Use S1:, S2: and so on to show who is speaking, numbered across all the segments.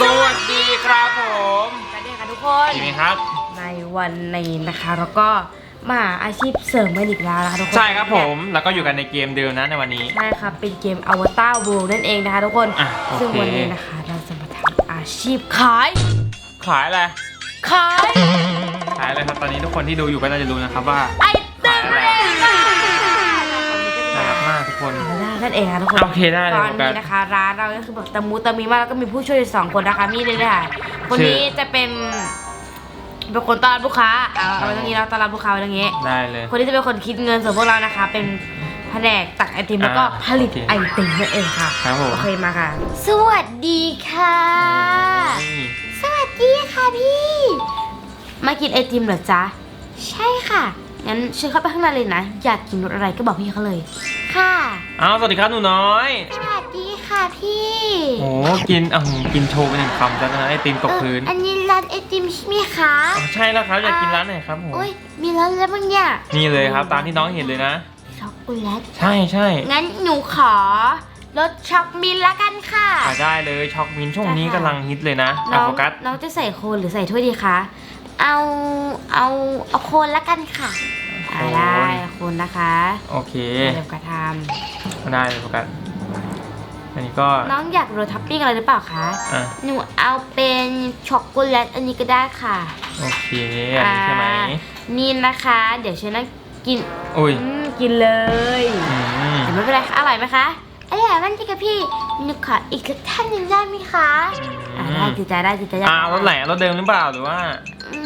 S1: สวัสดีครับผม
S2: สวัสดีค่ะทุกคน
S1: ยินดีครับ
S2: ในวันนี้นะคะแล้วก็มาหาอาชีพเสริมกันอีกแล้วนะคะทุกคน
S1: ใช่ครับผม แล้วก็อยู่กันในเกมเดิมนะในวันนี้
S2: ใช่ครับ เป็นเกมอวตาร w o r l d นั่นเองนะคะทุกคน
S1: อะโอเค
S2: ซึ่งวันนี้นะคะ เราจะมาทำอาชีพขาย
S1: ขายอะไร
S2: ขาย
S1: ขายอะไรครับ ตอนนี้ทุกคนที่ดูอยู่ก็น่าจะรู้นะครับว่า
S2: ไอเต็ม
S1: คน
S2: ได้นั่นเองค่ะทุกคน
S1: โอเคได้เลย
S2: ตอน
S1: โฟกั
S2: นี้
S1: ส
S2: นะคะ ร้านเราก็คือแบบตะมูตะมีมากแล้วก็มีผู้ช่วยอยู่สองคนนะคะมีเลยค่ะคน
S1: ชื่อ
S2: นี้จะเป็นเป็นคนต้อนรับลูกค้าเอาเอาไว้ตรงนี้เราต้อนรับลูกค้าไว้ตรงนี้
S1: ได้เลย
S2: คนที่จะเป็นคนคิดเงินส่วนพวกเรานะคะ เป็นแผนกตักไอติมแล้วก็
S1: อ่า
S2: ผลิต
S1: โอเค
S2: ไอติมนั่นเองค่ะ
S1: ครับผม
S2: โอเคมาค่ะ สวัสดีค่ะ
S1: นี่
S2: สวัสดีค่ะพี่ มากินไอติมเหรอจ๊ะ ใช่ค่ะ งั้นเชิญเข้าไปข้างในเลยนะ อยากกินรสอะไรก็บอกพี่เขาเลย ค่ะ
S1: อ้าวสวัสดีครับหนูน้อย
S2: สวัสดีค่ะพี่
S1: โอ้กินอะกินโชว์ไปหนึ่งคำแล้วนะไอติมตกพื้น
S2: อันนี้ร้านไอติมใช่ไหมคะ
S1: อ๋อใช่แล้วครับอยากกินร้านไหนครับผม
S2: อุ้ยมีร้านอะไรบ้างเนี่ย
S1: นี่เลยครับ ตามที่น้องเห็นเลยนะ
S2: ช็อกโกแลต
S1: ใช่ใช่
S2: งั้นหนูขอรสช็อกมิลละกันค่ะ
S1: อะได้เลยช็อกมินท์ช่วงนี้
S2: ได้ค่ะ
S1: กำลังฮิตเลยนะ
S2: น้
S1: อะ
S2: อง
S1: โฟกัส
S2: น้องจะใส่โคนหรือใส่ถ้วยดีคะ เอา เอา เอาโคนละกันค่ะ อ่าได้โคนนะคะ
S1: โอเค
S2: เดี๋ยวกระท
S1: ได้เลยโฟกัสอันนี้ก็ำ
S2: น้องอยากโรยท็อปปิ้งอะไรหรือเปล่าคะ
S1: อะ
S2: หนูเอาเป็นช็อกโกแลตอันนี้ก็ได้ค่ะ
S1: โอเคอันนี้ใช่ไหม
S2: อ่านี่นะคะ เดี๋ยวฉันนั่งกิน
S1: อุ้ย
S2: อืมกินเลย
S1: อืม
S2: แต่ไม่เป็นไรค่ะอร่อยไหมคะอร่อยมากจริงค่ะพี่หนูขออีกสักท่านหนึ่งได้ไหมคะอ่าได้จิตใจได้จิตใจได้
S1: อ่ารถไหนรถเดิมหรือเปล่าหรือว่า
S2: อืม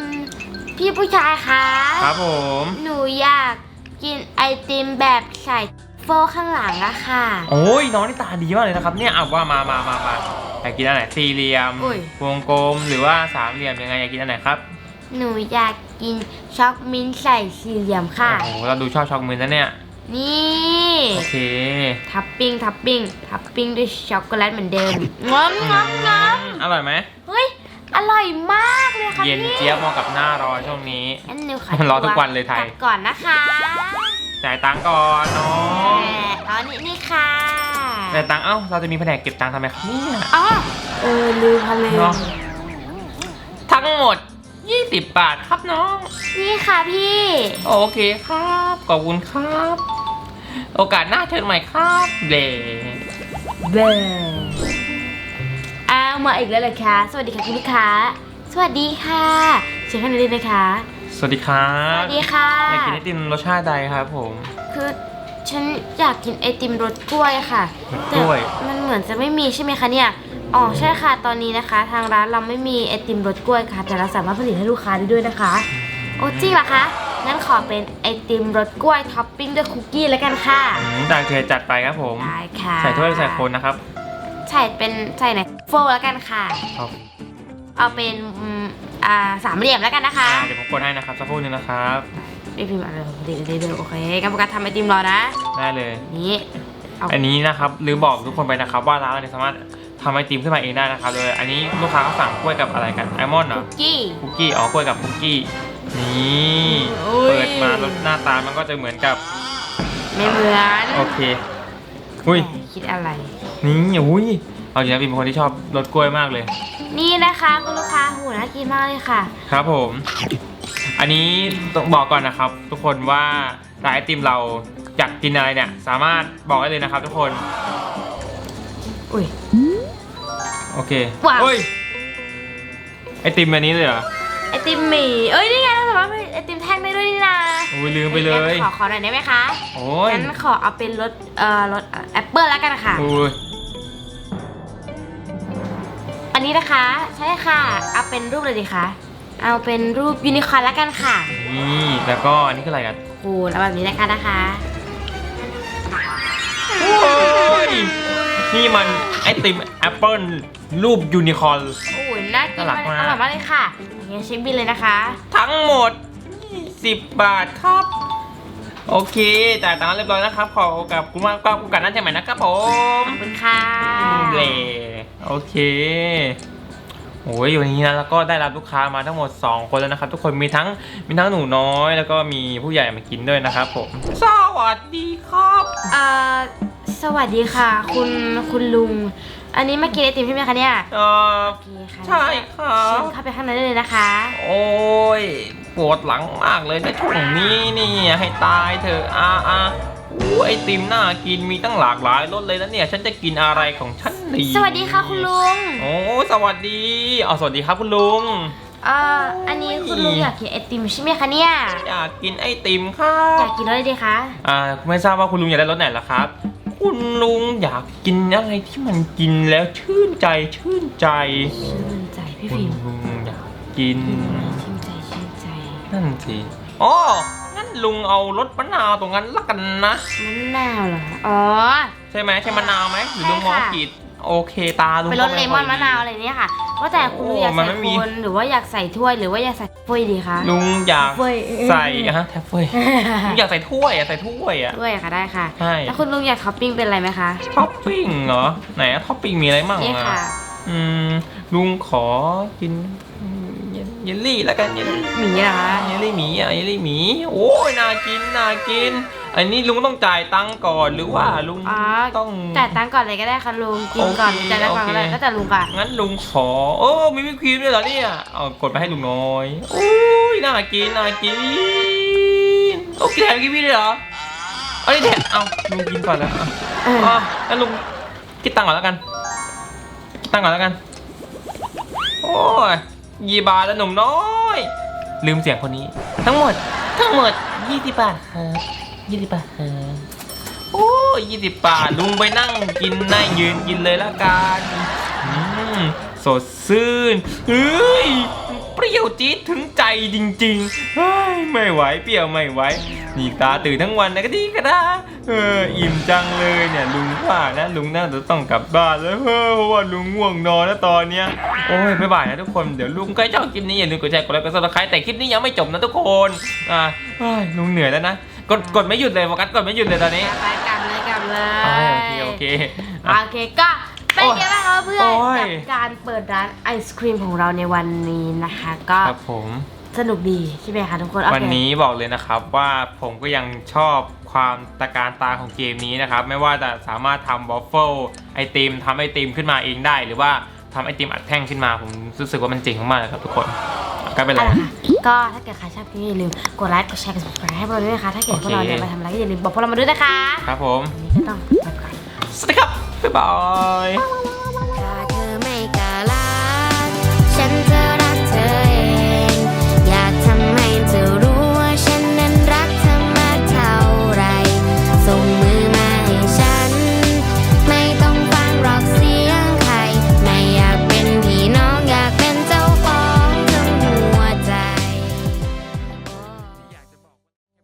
S2: พี่ผู้ชายคะ
S1: ครับผม
S2: หนูอยากกินไอติมแบบใส่โฟข้างหลังอะค่ะ
S1: โอ้ยน้องนี่ตาดีมากเลยนะครับ เนี่ยเอาว่ามามามามาอยากกินอันไหนสี่เหลี่ยม
S2: อุ้ย
S1: วงกลมหรือว่าสามเหลี่ยมยังไงอยากกินอันไหนครับ
S2: หนูอยากกินช็อกมิ้นท์ใส่สี่เหลี่ยมค่ะ
S1: โอ้โหเราดูชอบช็อกมือนะเนี่ย
S2: นี่
S1: โอเค
S2: ทับปิ้งทับปิ้งทับปิ้งด้วยช็อกโกแลตเหมือนเดิมงอมงอมงอม
S1: อร่อยไหม
S2: เฮ้ยอร่อยมา กเลยค่ะ
S1: เย็น
S2: พี่
S1: เจี๊ยบเหมาะกับหน้ารอช่วงนี้
S2: งั้นหนูขอ
S1: รอทุกวันเลยไทย
S2: กบก่อนนะคะ
S1: จ่ายตังค์ก่อนน้อง
S2: แหมอ๋อนี่นี่ค่ะ
S1: จ่ายตังค์เอ้าเราจะมีแผนกเก็บตังค์ทำไมครับเนี่ย
S2: อ๋อเออลืมค่ะลื
S1: เนาะ
S2: ม
S1: ทั้งหมด 20 บาทครับน้อง
S2: นี่ค่ะพี่
S1: โอเคครับ ขอบคุณครับ โอกาสหน้าเชิญใหม่ครับเบ
S2: เบอ้าวมาอีกแล้วเหรอคะ สวัสดีค่ะคุณลูกค้า สวัสดีค่ะเชิญข้างในเลยนะคะ
S1: สวัสดีครับ
S2: สวัสดีค่ะ
S1: อยากกินไอติมรสชาติใดครับผม
S2: คือฉันอยากกินไอติมรสกล้วยค่ะ
S1: รสกล้วย
S2: แต่มันเหมือนจะไม่มีใช่ไหมคะเนี่ย อ๋อใช่ค่ะตอนนี้นะคะ ทางร้านเราไม่มีไอติมรสกล้วยค่ะ แต่เราสามารถผลิตให้ลูกค้าได้ด้วยนะคะ โอ้จริงเหรอคะงั้นขอเป็นไอติมรสกล้วยท็อปปิ้งด้วยคุกกี้แล้วกันค่ะ
S1: อืมจากเคยจัดไปครับผม
S2: ได้ค่ะ
S1: ใส่ถ้วยหรือใส่โคนนะครับ
S2: ใส่เป็นใส่ไหนโฟแล้วกันค่ะ
S1: ครับ
S2: เอาเป็นอืมอ่าสามเหลี่ยมแล้วกันนะคะ
S1: อ่าเดี๋ยวผมกดให้นะครับสักครู่หนึงนะครับ
S2: รีบพิมพ์มาเลยเดี๋ยวเดี๋ยวเดี๋ยวโอเคงั้นโฟกัสทำไอติมรอนะ
S1: ได้เลย
S2: นี่เอา
S1: อันนี้นะครับลืมบอกทุกคนไปนะครับว่าร้านเราเนี่ยสามารถทำไอติมขึ้นมาเองได้นะครับเลยอันนี้ลูกค้าเขาสั่งกล้วยกับอะไรกันไอมอนเหรอ
S2: คุกกี้
S1: คุกกี้อ๋อกล้วยกับคุกกี้ นี่
S2: โอ้ย
S1: เปิดมารสหน้าตามันก็จะเหมือนกับ
S2: ไม่เหมือน
S1: โอเค อุ้ย
S2: แหมคิดอะไร
S1: นี่อุ้ย เอาจริงนะเป็นคนที่ชอบรสกล้วยมากเลย
S2: นี่นะคะคุณลูกค้าหูน่ากินมากเลยค่ะ
S1: ครับผม อันนี้ต้องบอกก่อนนะครับ ทุกคนว่าร้านไอติมเราอยากกินอะไรเนี่ย สามารถบอกได้เลยนะครับทุกคน
S2: อุ้ย
S1: โอเค
S2: ว้าว
S1: เฮ้ย ไอติมอันนี้เลยเหรอ
S2: ไอติมหมี่เอ้ยนี่ไงเราสามารถเป็นไอติมแท่งได้ด้วยนี่นา
S1: อุ้ยลืมไปเลย
S2: งั้นขอขอหน่อยได้ไหมคะ
S1: โอ้ย
S2: งั้นขอเอาเป็นรสเอ่อรสแอปเปิลแล้วกันค่ะ
S1: อุ้ย
S2: อั นนี้นะคะ ใช่ค่ะ เอาเป็นรูปเลยดีคะ เอาเป็นรูปยูนิคอร์นแล้วกันค่ะ
S1: นี่แล้วก็อันนี้คืออะไรกัน
S2: คูณเอาแบบนี้นะคะนะคะ
S1: โอ้ยนี่มันไอติมแอปเปิลรูปยูนิคอร์น
S2: โอ้ยน่ากิน
S1: น่ารั
S2: มาก
S1: ก
S2: อ
S1: มาก
S2: ร่อยมากเลยค่ะอย่างนี้เช็คบินเลยนะคะ
S1: ทั้งหมด20บาทครับ โอเคจ่ายตังค์เรียบร้อยนะครับ ขอกับคุณมากกับคุณกันนั่นใช่ไหมนะครับผม
S2: ขอบคุณค่ะ
S1: เล่โอเคโอ้ยวันนี้นะแล้วก็ได้รับลูกค้ามาทั้งหมด 2 คนแล้วนะครับ ทุกคนมีทั้งมีทั้งหนูน้อยแล้วก็มีผู้ใหญ่มากินด้วยนะครับผม สวัสดีครับ
S2: เอ่อสวัสดีค่ะ คุณคุณลุง อันนี้มากินไอติมใช่ไหมคะเนี่ย
S1: เออ
S2: โอเคค่ะ
S1: ใช่ค่ะ
S2: เชิญเข้าไปข้างในได้เลยนะคะ
S1: โอ้ย ปวดหลังมากเลยนะช่วงนี้นี่ให้ตายเถอะอาอาอู้ไอติมน่ากินมีตั้งหลากหลายรสเลยนะเนี่ย ฉันจะกินอะไรของฉันดี
S2: สวัสดีค่ะคุณลุง
S1: โอ้สวัสดีเอาสวัสดีครับคุณลุง
S2: เอ่ออันนี้คุณลุงอยากกินไอติมใช่ไหมคะเนี่ย
S1: อยากกินไอติมค่ะ
S2: อยากกินรสอะไรดีคะ
S1: อ่าไม่ทราบว่าคุณลุงอยากได้รสไหนล่ะครับ คุณลุงอยากกินอะไรที่มันกินแล้วชื่นใจชื่นใจ
S2: ชื่นใจพี่
S1: คุ
S2: ฟิ
S1: ณ
S2: ล์ม
S1: ลุงอยากกิน
S2: ชื่นใจชื่นใจ
S1: นั่นสิอ๋องั้นลุงเอารสมะนาวตรงนั้นละกันนะ
S2: มะนาวเหรอคะอ๋อ
S1: ใช่ไหมใช่มะนาวไหมหรือลุงม
S2: ใช่
S1: อง
S2: ค่ะ
S1: ผิดโอเคตาลุง
S2: เป็นรส
S1: ก็
S2: เล
S1: ไค่
S2: ม
S1: ย
S2: อนมะนาวอะไรเนี่ยค่ะ ว่าแต่คุณลุงอยาก
S1: โอ้มัน
S2: ใส่
S1: ไม่มี
S2: โคนหรือว่าอยากใส่ถ้วยหรือว่าอยากใส่ถ้วยดีคะ
S1: ลุงอยาก
S2: ถ้วย
S1: ใส่ฮะแท็บเฟยลุงอยากใส่ถ้วยอะใส่ถ้วยอะ
S2: ถ้วยค่ะได้ค่ะ
S1: ใช่
S2: แล้วคุณลุงอยากท็อปปิ้งเป็นอะไรไหมคะ
S1: ท็อปปิ้งเหรอ ไหนอะท็อปปิ้งมีอะไรมั่ง
S2: นี่
S1: อะ
S2: ค่ะ
S1: อืมลุงขอกินอืม เยลเยลลี่แล้วกันเยลลี่
S2: หมีเหรอคะ
S1: เยลลี่หมีอะเยลลี่หมี โอ้ยน่ากินน่ากิน อันนี้ลุงต้องจ่ายตังค์ก่อนหรือว่าลุง
S2: อ๋อ
S1: ต้อง
S2: จ่ายตังค์ก่อนเลยก็ได้ค่ะลุงกินก่อน
S1: โอเค
S2: จ่ายตังค์ก่อนก็ได้
S1: โอเค
S2: แล้วแต่ลุงค่ะ
S1: งั้นลุงขอ โอ้มีวิปครีมด้วยเหรอเนี่ยเอากดไปให้ลุงน้อยโอ้ยน่ากินน่ากินโอเคแถมกินพี่ด้วยเหรอเอ้ยแถมเอาลุงกินก่อนแล้วอะ
S2: เออ
S1: อ๋องั้นลุงคิดตังค์ก่อนแล้วกันคิดตังค์ก่อนแล้วกัน โอ้ย ยี่บาทแล้วหนุ่มน้อย ลืมเสียงคนนี้ ทั้งหมด ทั้งหมดยี่สิบบาทครับยี่สิบบาทครับโอ้ยี่สิบบาทลุงไปนั่งกินนั่งยืนกินเลยละกันอืมสดชื่นเฮ้ยเปรี้ยวจี๊ดถึงใจจริงๆเฮ้ยไม่ไหวเปรี้ยวไม่ไหว นี่ตาตื่นทั้งวันนะก็ดีก็ได้เอออิ่มจังเลยเนี่ยลุงว่านะลุงน่าจะต้องกลับบ้านแล้วเฮ้ยเพราะว่าลุงง่วงนอนแล้วตอนเนี้ยโอ้ยบ๊ายบายนะทุกคนเดี๋ยวลุงใกล้ชอบคลิปนี้อย่าลืมกดแชร์กดไลค์กดซับสไครต์แต่คลิปนี้ยังไม่จบนะทุกคนอ่าเฮ้ยลุงเหนื่อยแล้วนะกดกดไม่หยุดเลยโฟกัสกดไม่หยุดเลยตอนนี้
S2: ไปกลับเลยกลับเลย
S1: อ่าโอเคโอเคอะ
S2: โอเคก็เป็นไงบ้างคะเพื่อน
S1: โอ้ย
S2: กับการเปิดร้านไอศครีมของเราในวันนี้นะคะ ก็
S1: ครับผม
S2: สนุกดีใช่ไหมคะทุกคนโอเค
S1: วันนี้บอกเลยนะครับว่าผมก็ยังชอบความตะการตาของเกมนี้นะครับ ไม่ว่าจะสามารถทำวอฟเฟิลไอติมทำไอติมขึ้นมาเองได้ หรือว่าทำไอติมอัดแท่งขึ้นมา ผมรู้สึกว่ามันเจ๋งมากๆเลยครับทุกคนก็เป็นไร
S2: เอาละค่ะก็ถ้าเกิดใครชอบคลิปนี้อย่าลืมกดไลค์กดแชร์กด subscribe ให้พวกเราด้วยนะคะถ้าเกิดพวกเราเนี่ยมาทำอะไรก็อย่าลืมบอกพวกเรามาด้วยนะคะ
S1: ครับผม
S2: วันนี้ก็ต้องไปก่อน
S1: สวัสดีครับบ๊ายบาย